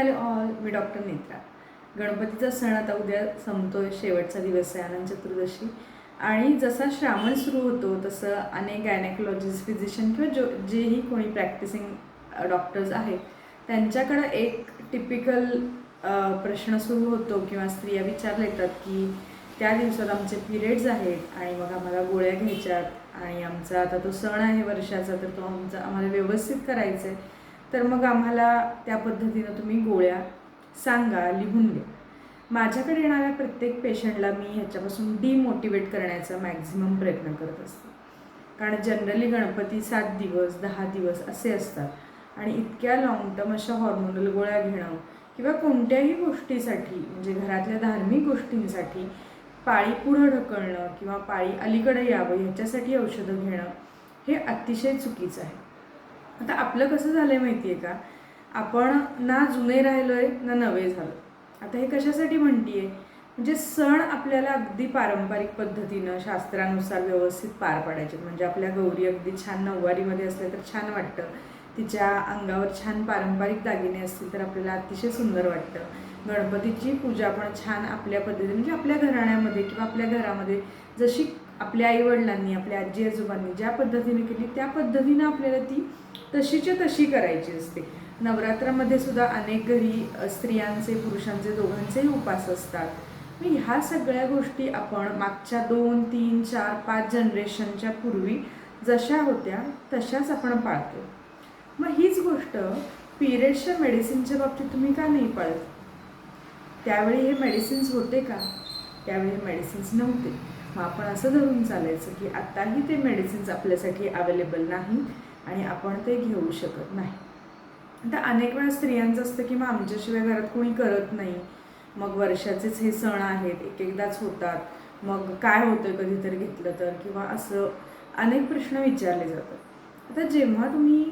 Hello all मी doctor Netra. गणपतीचा सण आता उद्या संपतोय शेवटचा दिवस आहे अनंत चतुर्दशी. आणि जसा श्रावण सुरू होतो तसं अनेक गायनेकोलॉजिस्ट फिजिशियन किंवा जो जेही कोणी प्रॅक्टिसिंग डॉक्टर्स आहेत त्यांच्याकडं एक टिपिकल प्रश्न सुरू होतो किंवा स्त्रिया विचारल्या येतात की त्या दिवसात आमचे पिरियड्स आहेत आणि मग आम्हाला गोळ्या घ्यायच्यात आणि आमचा आता तो सण आहे वर्षाचा तर तो आमचा आम्हाला व्यवस्थित करायचा आहे तर मग आम्हाला त्या पद्धतीनं तुम्ही गोळ्या सांगा लिहून द्या माझ्याकडे येणाऱ्या प्रत्येक पेशंटला मी ह्याच्यापासून डिमोटिवेट करण्याचा मॅक्झिमम प्रयत्न करत असते. कारण जनरली गणपती सात दिवस दहा दिवस असे असतात. आणि इतक्या लॉंग टर्म अशा हॉर्मोनल गोळ्या घेणं किंवा कोणत्याही गोष्टीसाठी म्हणजे घरातल्या धार्मिक गोष्टींसाठी पाळी पुढं ढकलणं किंवा पाळी अलीकडे यावं ह्याच्यासाठी औषधं घेणं हे अतिशय चुकीचं आहे. आता आपलं कसं झालं आहे माहिती आहे का? आपण ना जुने राहिलो आहे ना नवे झालो आता हे कशासाठी म्हणते आहे म्हणजे सण आपल्याला अगदी पारंपरिक पद्धतीनं शास्त्रानुसार व्यवस्थित पार पाडायचे. म्हणजे आपल्या गौरी अगदी छान नऊवारीमध्ये असल्या तर छान वाटतं. तिच्या अंगावर छान पारंपरिक दागिने असतील तर आपल्याला अतिशय सुंदर वाटतं. गणपतीची पूजा पण छान आपल्या पद्धतीने म्हणजे आपल्या घराण्यामध्ये किंवा आपल्या घरामध्ये जशी आपल्या आईवडिलांनी आपल्या आजी आजोबांनी ज्या पद्धतीने केली त्या पद्धतीनं आपल्याला ती तशीच्या तशी करायची असते. नवरात्रामध्ये सुद्धा अनेक घरी स्त्रियांचे पुरुषांचे दोघांचेही उपास असतात. मग ह्या सगळ्या गोष्टी आपण मागच्या दोन तीन चार पाच जनरेशनच्या पूर्वी जशा होत्या तशाच आपण पाळतो. मग हीच गोष्ट पिरियड्सच्या मेडिसिनच्या बाबतीत तुम्ही का नाही पाळत? त्यावेळी हे मेडिसिन्स होते का? त्यावेळी हे मेडिसिन्स नव्हते. मग आपण असं धरून चालायचं की आत्ताही ते मेडिसिन्स आपल्यासाठी अवेलेबल नाही आणि आपण ते घेऊ शकत नाही. आता अनेक वेळा स्त्रियांचं असतं की मग आमच्याशिवाय घरात कोणी करत नाही. मग वर्षाचेच हे सण आहेत एक एकदाच होतात. मग काय होतं कधीतरी घेतलं तर? किंवा असं अनेक प्रश्न विचारले जातात. आता जेव्हा तुम्ही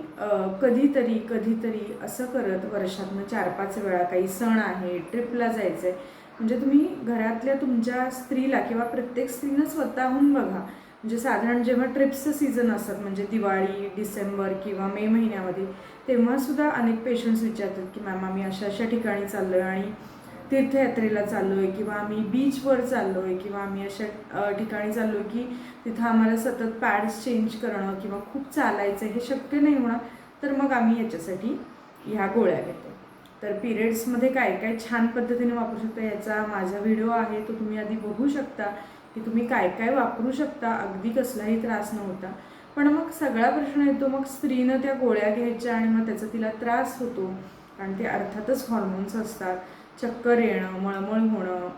कधीतरी कधीतरी असं करत वर्षातनं चार पाच वेळा काही सण आहे ट्रिपला जायचं आहे म्हणजे तुम्ही घरातल्या तुमच्या स्त्रीला किंवा प्रत्येक स्त्रीनं स्वतःहून बघा. म्हणजे साधारण जेव्हा ट्रिप्सचं सीझन असतात म्हणजे दिवाळी डिसेंबर किंवा मे महिन्यामध्ये तेव्हासुद्धा अनेक पेशंट्स विचारतात की मॅम आम्ही अशा अशा ठिकाणी चाललो आहे आणि तीर्थयात्रेला चाललो आहे किंवा आम्ही बीचवर चाललो आहे किंवा आम्ही अशा ठिकाणी चाललो आहे की तिथं आम्हाला सतत पॅड्स चेंज करणं किंवा खूप चालायचं हे शक्य नाही होणार तर मग आम्ही याच्यासाठी ह्या गोळ्या घेतो. तर पिरियड्समध्ये काय काय छान पद्धतीने वापरू शकता याचा माझा व्हिडिओ आहे तो तुम्ही आधी बघू शकता की तुम्ही काय काय वापरू शकता. अगदी कसलाही त्रास न होता पण मग सगळा प्रश्न येतो मग स्त्रीनं त्या गोळ्या घ्यायच्या आणि मग त्याचा तिला त्रास होतो. कारण ते अर्थातच हॉर्मोन्स असतात. चक्कर येणं मळमळ होणं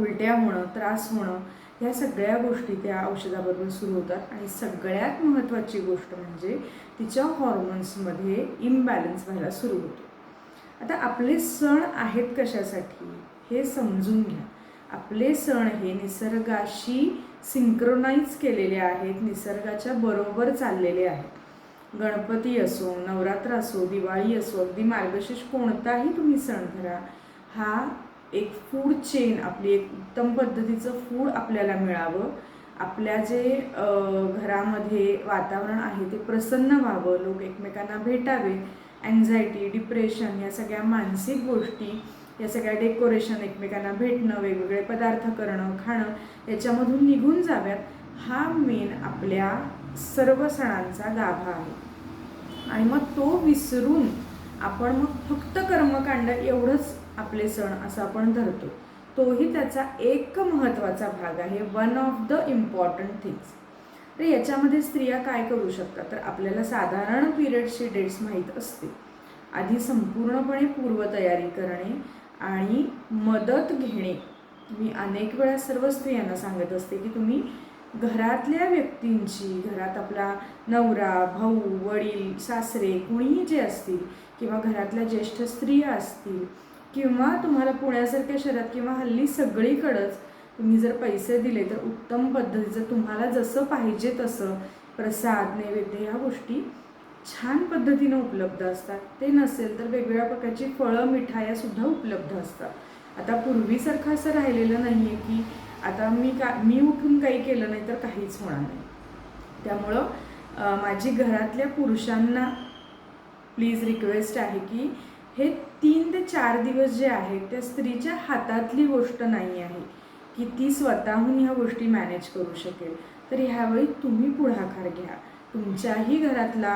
उलट्या होणं त्रास होणं ह्या सगळ्या गोष्टी त्या औषधाबरोबर सुरू होतात. आणि सगळ्यात महत्त्वाची गोष्ट म्हणजे तिच्या हॉर्मोन्समध्ये इम्बॅलन्स व्हायला सुरू होतो. आता आपले सण आहेत कशासाठी? हे समजून घ्या. आपले सण हे निसर्गाशी सिंक्रोनाइज केलेले आहेत निसर्गाच्या बरोबर चाललेले आहेत. गणपती असो नवरात्र असो दिवाळी असो अगदी मार्गशीर्ष कोणताही तुम्ही सण धरा हा एक फूड चेन आपली एक उत्तम पद्धतीचं फूड आपल्याला मिळावं. आपल्या जे घरामध्ये वातावरण आहे ते प्रसन्न व्हावं लोक एकमेकांना भेटावे. अँझायटी डिप्रेशन या सगळ्या मानसिक गोष्टी या सगळ्या डेकोरेशन एकमेकांना भेटणं वेगवेगळे पदार्थ करणं खाणं याच्यामधून निघून जाव्यात हा मेन आपल्या सर्व सणांचा गाभा आहे. आणि मग तो विसरून आपण मग फक्त कर्मकांड एवढंच आपले सण असं आपण धरतो. तोही त्याचा एक महत्त्वाचा भाग आहे one of the important things तर याच्यामध्ये स्त्रिया काय करू शकतात? तर आपल्याला साधारण पिरियड्सची डेट्स माहीत असते आधी संपूर्णपणे पूर्वतयारी करणे आणि मदत घेणे. मी अनेक वेळा सर्व स्त्रियांना सांगत असते की तुम्ही घरातल्या व्यक्तींची घरात आपला नवरा भाऊ वडील सासरे कुणीही जे असतील किंवा घरातल्या ज्येष्ठ स्त्रिया असतील किंवा तुम्हाला पुण्यासारख्या शहरात किंवा हल्ली सगळीकडंच तुम्ही जर पैसे दिले तर उत्तम पद्धतीचं तुम्हाला जसं पाहिजे तसं प्रसाद नैवेद्य ह्या गोष्टी छान पद्धतीनं उपलब्ध असतात. ते नसेल तर वेगवेगळ्या प्रकारची फळं मिठाया सुद्धा उपलब्ध असतात. आता पूर्वीसारखं असं राहिलेलं नाही आहे की आता मी का मी उठून काही केलं नाही तर काहीच होणार नाही. त्यामुळं माझी घरातल्या पुरुषांना प्लीज रिक्वेस्ट आहे की हे तीन ते चार दिवस जे आहेत त्या स्त्रीच्या हातातली गोष्ट नाही आहे. की ती स्वतःहून ह्या गोष्टी मॅनेज करू शकेल. तर ह्यावेळी तुम्ही पुढाकार घ्या. तुमच्याही घरातला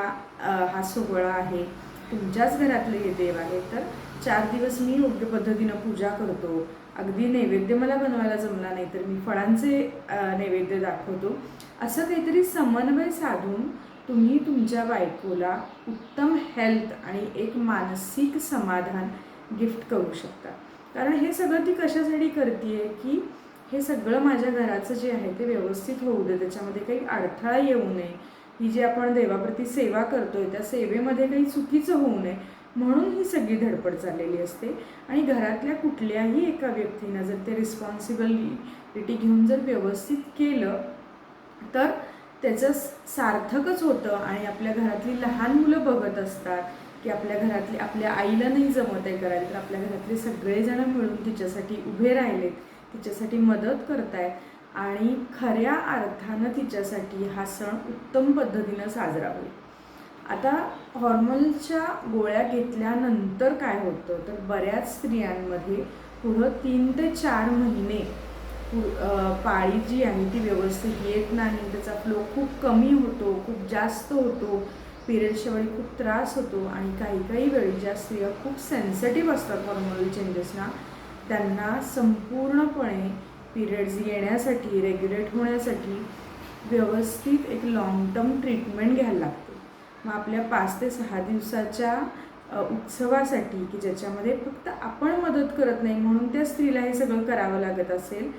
हा सोहळा आहे. तुमच्याच घरातले हे देव आहे. तर चार दिवस मी योग्य पद्धतीनं पूजा करतो. अगदी नैवेद्य मला बनवायला जमला नाही तर मी फळांचे नैवेद्य दाखवतो. असं काहीतरी समन्वय साधून तुम्ही तुमच्या बायकोला उत्तम हेल्थ आणि एक मानसिक समाधान गिफ्ट करू शकता. कारण हे सगळं ती कशासाठी करते आहे की हे सगळं माझ्या घराचं जे आहे ते व्यवस्थित होऊ दे त्याच्यामध्ये काही अडथळा येऊ नये. ही जी आपण देवाप्रती सेवा करतोय त्या सेवेमध्ये काही चुकीचं होऊ नये म्हणून ही सगळी धडपड चाललेली असते. आणि घरातल्या कुठल्याही एका व्यक्तीनं जर ते रिस्पॉन्सिबिलिटी घेऊन जर व्यवस्थित केलं तर त्याचं सार्थकच होतं. आणि आपल्या घरातली लहान मुलं बघत असतात की आपल्या घरातली आपल्या आईला नाही जमत आहे करायला तर आपल्या घरातले सगळेजण मिळून तिच्यासाठी उभे राहिलेत. तिच्यासाठी मदत करताय. आणि खऱ्या अर्थानं तिच्यासाठी हा सण उत्तम पद्धतीनं साजरा होईल. आता हॉर्मोनच्या गोळ्या घेतल्यानंतर काय होतं? तर बऱ्याच स्त्रियांमध्ये पुढं तीन ते चार महिने पु- पाळी जी आहे ती व्यवस्थित येत नाही. त्याचा फ्लो खूप कमी होतो खूप जास्त होतो. पिरियडच्या वेळी खूप त्रास होतो. आणि काही काही वेळी ज्या स्त्रिया खूप सेन्सिटिव्ह असतात हॉर्मोनल चेंजेसना त्यांना संपूर्णपणे पिरियड्स येण्यासाठी रेग्युलेट होण्यासाठी व्यवस्थित एक लॉंग टर्म ट्रीटमेंट घ्यायला लागते. मग आपल्या पाच ते सहा दिवसाच्या उत्सवासाठी की ज्याच्यामध्ये फक्त आपण मदत करत नाही म्हणून त्या स्त्रीला हे सगळं करावं लागत असेल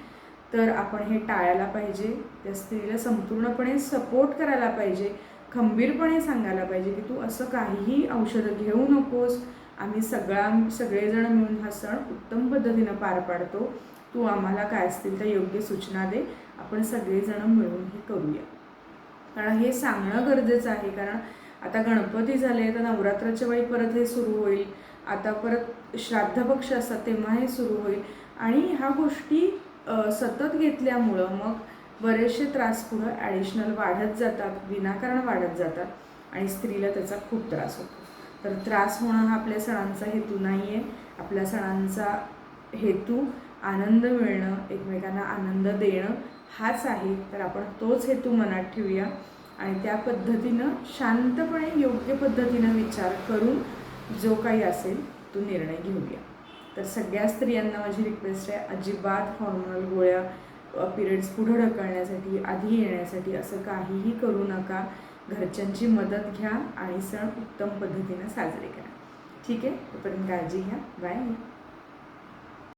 तर आपण हे टाळायला पाहिजे. त्या स्त्रीला संपूर्णपणे सपोर्ट करायला पाहिजे. खंबीरपणे सांगायला पाहिजे की तू असं काहीही औषधं घेऊ नकोस आम्ही सगळा सगळेजण मिळून हा सण उत्तम पद्धतीनं पार पाडतो. तू आम्हाला काय असतील त्या योग्य सूचना दे. आपण सगळेजण मिळून हे करूया. कारण हे सांगणं गरजेचं आहे. कारण आता गणपती झाले तर नवरात्राच्या वेळी परत हे सुरू होईल. आता परत श्राद्ध पक्ष असतात तेव्हा हे सुरू होईल. आणि ह्या गोष्टी सतत घेतल्यामुळं मग बरेचसे त्रास पुढं ॲडिशनल वाढत जातात विनाकारण वाढत जातात. आणि स्त्रीला त्याचा खूप त्रास होतो. तर त्रास होणं हा आपल्या सणांचा हेतू नाही आहे आपल्या सणांचा हेतू आनंद मिळणं एकमेकांना आनंद देणं हाच आहे. तर आपण तोच हेतू मनात ठेवूया आणि त्या पद्धतीनं शांतपणे योग्य पद्धतीनं विचार करून जो काही असेल तो निर्णय घेऊया. तर सगळ्या स्त्रियांना माझी रिक्वेस्ट आहे अजिबात हॉर्मोनल गोळ्या पिरियड्स पुढं ढकलण्यासाठी आधी येण्यासाठी असं काहीही करू नका. घरच्यांची मदत घ्या आणि सण उत्तम पद्धतीनं साजरे करा. ठीक आहे? तोपर्यंत काळजी घ्या. बाय